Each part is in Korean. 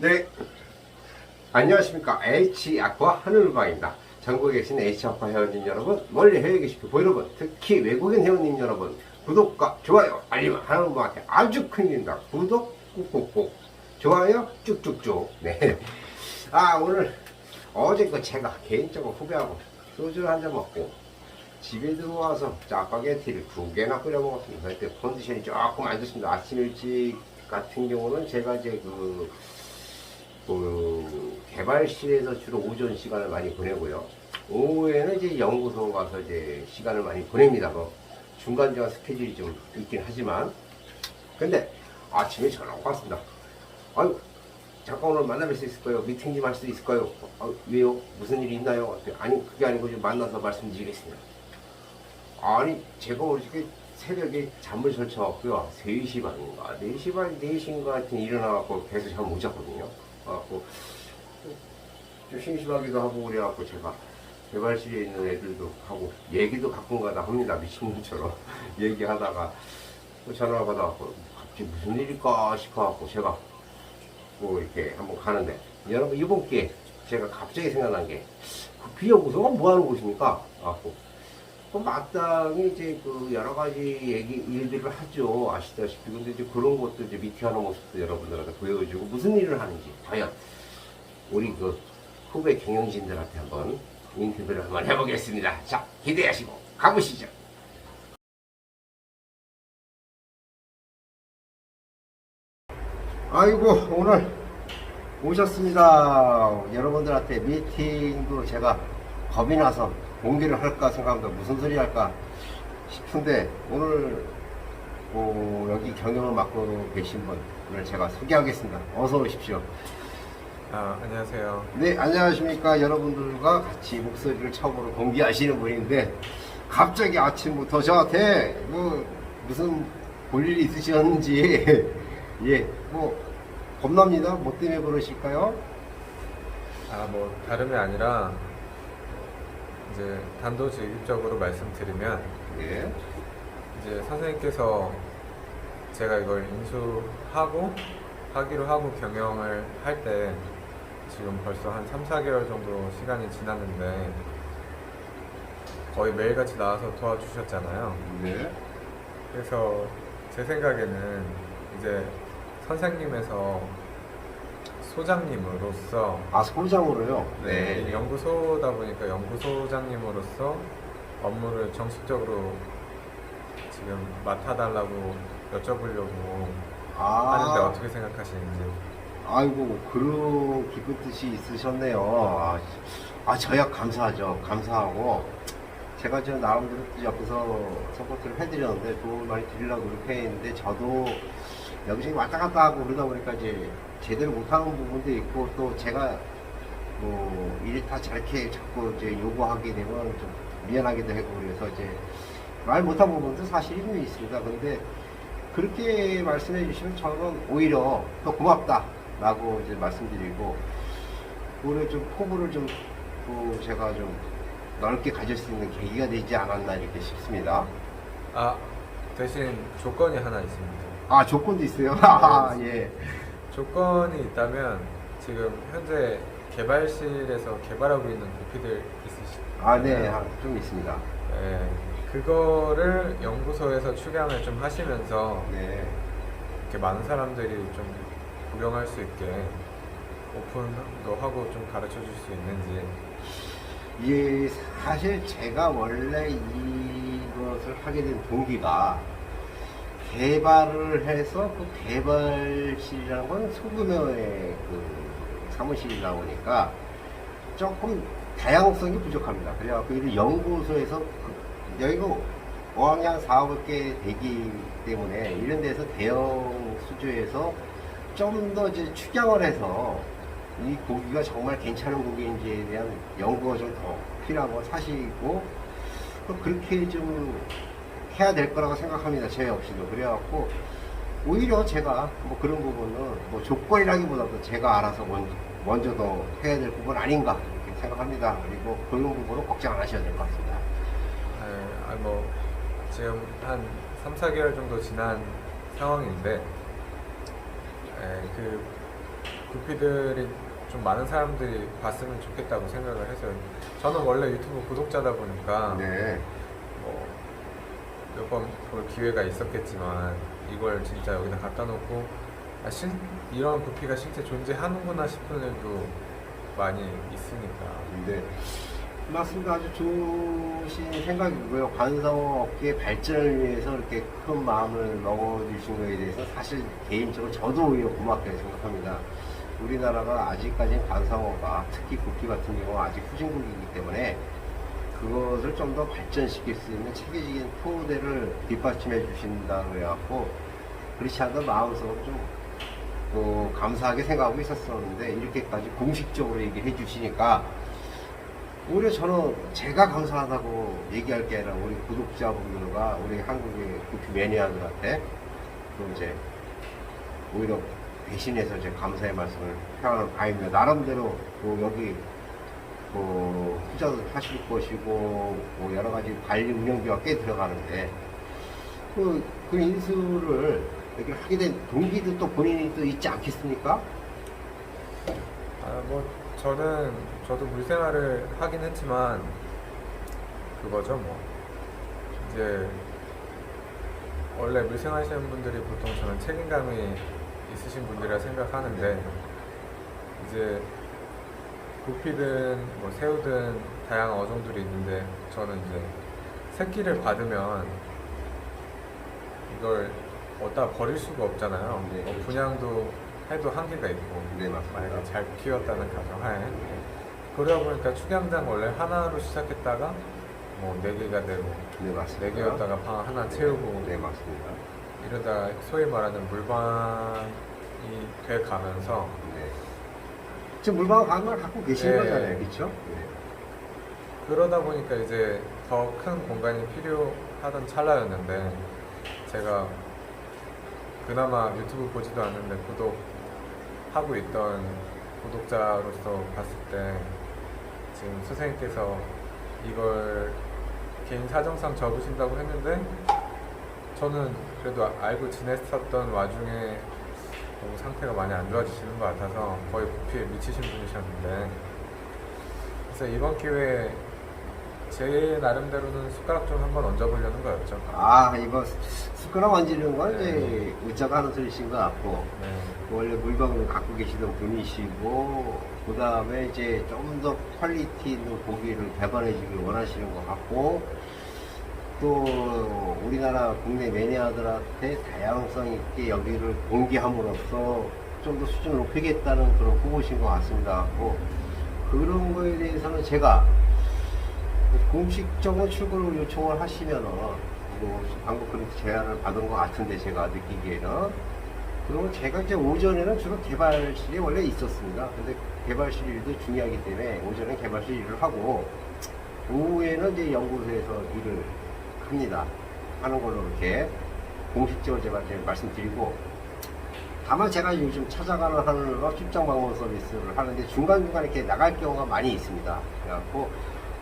네. 안녕하십니까. H학과 하늘방입니다. 전국에 계신 H학과 회원님 여러분, 멀리 해외 계신 교포 여러분, 특히 외국인 회원님 여러분, 구독과 좋아요, 알림 하나님한테 아주 큰 힘입니다. 구독 꾹꾹꾹, 좋아요 쭉쭉쭉. 네. 아, 오늘 어제 그 제가 개인적으로 후배하고 소주를 한 잔 먹고 집에 들어와서 짜파게티를 두 개나 끓여 먹었습니다. 그때 컨디션이 조금 안 좋습니다. 아침 일찍 같은 경우는 제가 이제 그, 그 개발실에서 주로 오전 시간을 많이 보내고요. 오후에는 이제 연구소 가서 이제 시간을 많이 보냅니다. 뭐 중간중간 스케줄이 좀 있긴 하지만 근데 아침에 전화가 왔습니다. 아유 잠깐 오늘 만나뵐 수 있을까요? 미팅 좀 할 수 있을까요? 아, 왜요? 무슨 일이 있나요? 아니 그게 아니고 좀 만나서 말씀드리겠습니다. 아니 제가 어저께 새벽에 잠을 설쳐갖고요 3시 반인가 4시 반 4시인가 하여튼 일어나갖고 계속 잠 못 잤거든요 갖고 좀 심심하기도 하고 그래갖고 제가 개발실에 있는 애들도 하고 얘기도 가끔가다 합니다 미친놈처럼 얘기하다가 또 전화 받아갖고 갑자기 무슨 일일까 싶어갖고 제가 뭐 이렇게 한번 가는데 여러분 이번 기회에 제가 갑자기 생각난 게 그 비연구소가 뭐 하는 곳입니까? 갖고 그 마땅히 이제 그 여러 가지 얘기 일들을 하죠. 아시다시피. 근데 이제 그런 것도 이제 미팅하는 모습도 여러분들한테 보여주고 무슨 일을 하는지 과연 우리 그 후배 경영진들한테 한번 인터뷰를 한번 해보겠습니다. 자 기대하시고 가보시죠. 아이고 오늘 오셨습니다. 여러분들한테 미팅도 제가 겁이 나서 공개를 할까 생각합니다. 무슨 소리 할까 싶은데 오늘 뭐 여기 경영을 맡고 계신 분을 제가 소개하겠습니다. 어서 오십시오. 아, 안녕하세요. 네, 안녕하십니까. 여러분들과 같이 목소리를 처음으로 공개하시는 분인데 갑자기 아침부터 저한테 뭐 무슨 볼 일이 있으셨는지 예, 뭐 겁납니다. 뭐 때문에 그러실까요? 아, 뭐 다름이 아니라 이제 단도직입적으로 말씀드리면 예. 이제 선생님께서 제가 이걸 인수하고 하기로 하고 경영을 할 때 지금 벌써 한 3, 4개월 정도 시간이 지났는데 거의 매일같이 나와서 도와주셨잖아요. 네. 그래서 제 생각에는 이제 선생님에서 소장님으로서 아, 소장으로요? 네. 연구소다 보니까 연구소장님으로서 업무를 정식적으로 지금 맡아달라고 여쭤보려고 아. 하는데 어떻게 생각하시는지. 아이고 그런 기쁜 뜻이 있으셨네요. 아, 아 저야 감사하죠. 감사하고 제가 저 나름대로 또 옆에서 서포트를 해드렸는데 도움을 많이 드리려고 노력했는데 저도 여기저기 왔다 갔다 하고 그러다 보니까 이제 제대로 못하는 부분도 있고 또 제가 뭐 일이 다 저렇게 자꾸 이제 요구하게 되면 좀 미안하기도 하고 그래서 이제 말 못한 부분도 사실이 좀 있습니다. 근데 그렇게 말씀해 주시면 저는 오히려 더 고맙다라고 이제 말씀드리고 오늘 좀 포부를 좀또 제가 좀 넓게 가질 수 있는 계기가 되지 않았나 이렇게 싶습니다. 아, 대신 조건이 하나 있습니다. 아 조건도 있어요. 아, 예. 조건이 있다면 지금 현재 개발실에서 개발하고 있는 도피들 있으시죠? 아, 네, 아, 좀 있습니다. 네, 그거를 연구소에서 축양을 좀 하시면서 네. 이렇게 많은 사람들이 좀 구경할 수 있게 오픈도 하고 좀 가르쳐 줄 수 있는지 예, 사실 제가 원래 이것을 하게 된 동기가 개발을 해서 그 개발실이라는 건 소규모의 그 사무실이다 보니까 조금 다양성이 부족합니다. 그래갖고 이 연구소에서 그- 여기가 어학양 사업업계 되기 때문에 이런 데서 대형 수주에서 좀 더 이제 축양을 해서 이 고기가 정말 괜찮은 고기인지에 대한 연구가 좀 더 필요한 사실이고 또 그렇게 좀 해야 될 거라고 생각합니다. 제 역시도 그래갖고 오히려 제가 뭐 그런 부분은 뭐 조건이라기보다도 제가 알아서 먼저, 먼저 더 해야 될 부분 아닌가 이렇게 생각합니다. 그리고 그런 부분은 걱정 안 하셔도 될것 같습니다. 네, 아, 뭐 지금 한 3, 4개월 정도 지난 상황인데 에, 그 구피들이 좀 많은 사람들이 봤으면 좋겠다고 생각을 해서 저는 원래 유튜브 구독자다 보니까 네. 뭐몇번 볼 기회가 있었겠지만 이걸 진짜 여기다 갖다 놓고 아, 실, 이런 부피가 실제 존재하는구나 싶은 일도 많이 있으니까 네. 맞습니다. 아주 좋으신 생각이고요. 관상어 업계의 발전을 위해서 이렇게 큰 마음을 먹어주신 거에 대해서 사실 개인적으로 저도 오히려 고맙게 생각합니다. 우리나라가 아직까지는 관상어가 특히 국기 같은 경우 아직 후진국이기 때문에 그것을 좀더 발전시킬 수 있는 체계적인 토대를 뒷받침해 주신다 그래갖고 그렇지 않은 마음속으로 좀 어, 감사하게 생각하고 있었었는데 이렇게까지 공식적으로 얘기해 주시니까 오히려 저는 제가 감사하다고 얘기할 게 아니라 우리 구독자분들과 우리 한국의 구피 매니아들한테 또 이제 오히려 대신해서 이제 감사의 말씀을 표하는 바입니다. 나름대로 뭐 여기 뭐 투자도 하실 것이고 뭐 여러 가지 관리 운영비가 꽤 들어가는데 그, 그 인수를 이렇게 하게 된 동기도 또 본인이 또 있지 않겠습니까? 아, 뭐 저는 저도 물생활을 하긴 했지만 그거죠 뭐 이제 원래 물생활 하시는 분들이 보통 저는 책임감이 있으신 분들이라 생각하는데 이제 구피든 뭐 새우든 다양한 어종들이 있는데 저는 이제 새끼를 받으면 이걸 어디다 버릴 수가 없잖아요. 네, 뭐 그렇죠. 분양도 해도 한계가 있고 네, 맞습니다. 만약에 잘 키웠다는 가정하에 그러다 보니까 축양장 원래 하나로 시작했다가 뭐네 개가 되고 네, 맞습니다. 네 개였다가 방 하나 채우고 네, 맞습니다. 이러다 소위 말하는 물방이 돼 가면서 네. 지금 물방 가능을 갖고 계신 네. 거잖아요. 그렇죠? 네. 그러다 보니까 이제 더 큰 공간이 필요하던 찰나였는데 제가 그나마 유튜브 보지도 않는데 구독하고 있던 구독자로서 봤을 때 지금 선생님께서 이걸 개인 사정상 접으신다고 했는데 저는 그래도 아- 알고 지냈었던 와중에 너무 상태가 많이 안 좋아지시는 것 같아서 거의 부피에 미치신 분이셨는데 그래서 이번 기회에 제 나름대로는 숟가락 좀 한번 얹어보려는 거였죠. 아, 이거 숟가락 얹는 건 네. 이제 웃자가 하는 소리신 것 같고, 네. 원래 물방울 갖고 계시던 분이시고, 그 다음에 이제 좀더 퀄리티 있는 고기를 개발해 주길 원하시는 것 같고, 또 우리나라 국내 매니아들한테 다양성 있게 여기를 공개함으로써 좀 더 수준을 높이겠다는 그런 후보신 것 같습니다. 고 그런 거에 대해서는 제가 공식적으로 출근을 요청을 하시면은 뭐 방금 그런 제안을 받은 것 같은데 제가 느끼기에는 그러면 제가 이제 오전에는 주로 개발실에 원래 있었습니다. 근데 개발실 일도 중요하기 때문에 오전에 개발실 일을 하고 오후에는 이제 연구소에서 일을 합니다. 하는 걸로 이렇게 공식적으로 제가 이제 말씀드리고 다만 제가 요즘 찾아가는 하늘과 출장 방문 서비스를 하는데 중간중간 이렇게 나갈 경우가 많이 있습니다. 그래갖고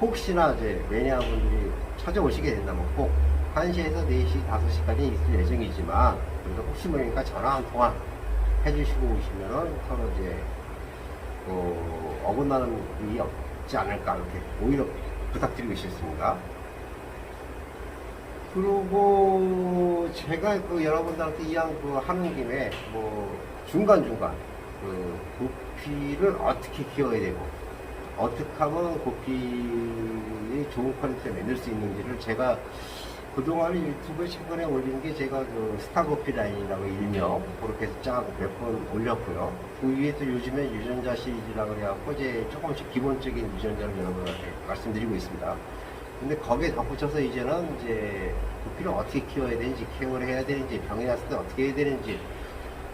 혹시나 이제 매니아 분들이 찾아오시게 된다면 꼭 1시에서 4시, 5시까지 있을 예정이지만 그래도 혹시 모르니까 전화 한 통화 해주시고 오시면은 서로 이제 어, 어긋나는 일이 없지 않을까 이렇게 오히려 부탁드리고 싶습니다. 그리고 제가 그 여러분들한테 이왕 그 하는 김에 뭐 중간중간 그 고피를 어떻게 키워야 되고 어떻게 하면 고피의 좋은 퀄리티를 만들 수 있는지를 제가 그동안 유튜브에 최근에 올린 게 제가 그 스타고피 라인이라고 일명 그렇게 해서 짜고 몇 번 올렸고요. 그 위에 또 요즘에 유전자 시리즈라고 그래갖고 이제 조금씩 기본적인 유전자를 여러분한테 말씀드리고 있습니다. 근데 거기에 덧붙여서 이제는 이제 고피를 어떻게 키워야 되는지, 케어를 해야 되는지, 병이 났을 때 어떻게 해야 되는지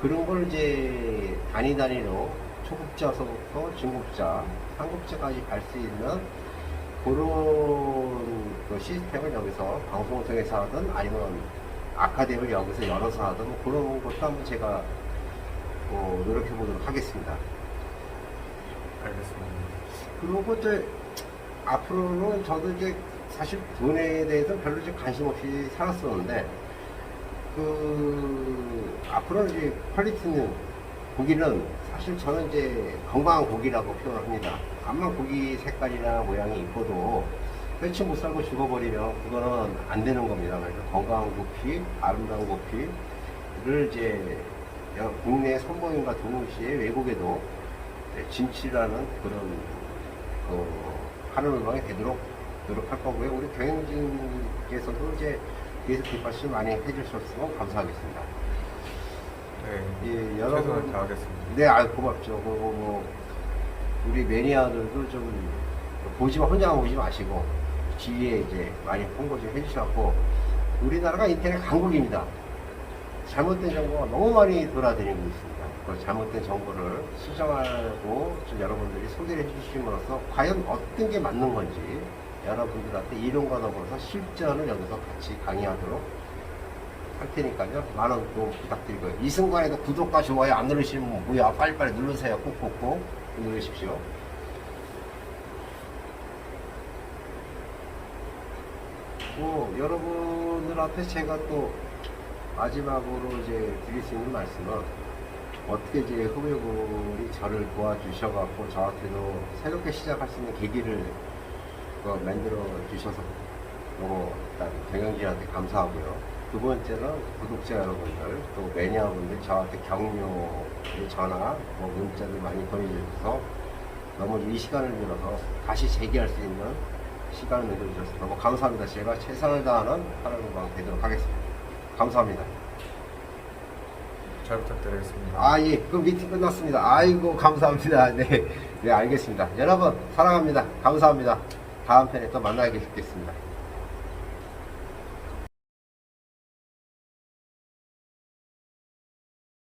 그런 걸 이제 단위 단위로 초급자서부터 중급자, 상급자까지 갈 수 있는 그런 그 시스템을 여기서 방송을 통해서 하든 아니면 아카데미를 여기서 열어서 하든 뭐 그런 것도 한번 제가 어, 노력해 보도록 하겠습니다. 알겠습니다. 그리고 이제 앞으로는 저도 이제 사실 돈에 대해서 별로 이제 관심 없이 살았었는데 그 앞으로 이제 퀄리티 있는 고기는 사실 저는 이제 건강한 고기라고 표현을 합니다. 암만 고기 색깔이나 모양이 이뻐도 며칠 못 살고 죽어버리면 그거는 안 되는 겁니다. 그래서 건강한 고기, 아름다운 고기를 이제 국내 선보임과 동시에 외국에도 진치라는 그런 그 하늘 음악이 되도록 노력할 거고요. 우리 경영진께서도 이제 뒤에서 뒷받침 많이 해주셨으면 감사하겠습니다. 네, 예, 최선을 여러분. 다하겠습니다. 네, 아 고맙죠. 그리고 뭐 우리 매니아들도 좀 보지만 혼자만 보지 마시고 주위에 이제 많이 홍보 좀 해주셔갖고 우리나라가 인터넷 강국입니다. 잘못된 정보가 너무 많이 돌아다니고 있습니다. 그 잘못된 정보를 수정하고 좀 여러분들이 소개를 해주심으로써 과연 어떤 게 맞는 건지 여러분들한테 이론과 더불어서 실전을 여기서 같이 강의하도록 할 테니까요. 많은 도움 부탁드리고요. 이승관에도 구독과 좋아요 안 누르시면 뭐야 빨리빨리 누르세요. 꾹꾹꾹 누르십시오. 뭐 여러분들한테 제가 또 마지막으로 이제 드릴 수 있는 말씀은 어떻게 이제 후배분이 저를 도와주셔갖고 저한테도 새롭게 시작할 수 있는 계기를 그 만들어 주셔서 너무 일단 경영진한테 감사하고요. 두 번째는 구독자 여러분들 또 매니아분들 저한테 격려 전화 뭐 문자를 많이 보내주셔서 너무 이 시간을 빌어서 다시 재기할 수 있는 시간을 내주셔서 너무 감사합니다. 제가 최선을 다하는 하나님방 되도록 하겠습니다. 감사합니다. 잘 부탁드리겠습니다. 아, 예. 그 미팅 끝났습니다. 아이고, 감사합니다. 네. 네, 알겠습니다. 여러분, 사랑합니다. 감사합니다. 다음 편에 또 만나겠습니다.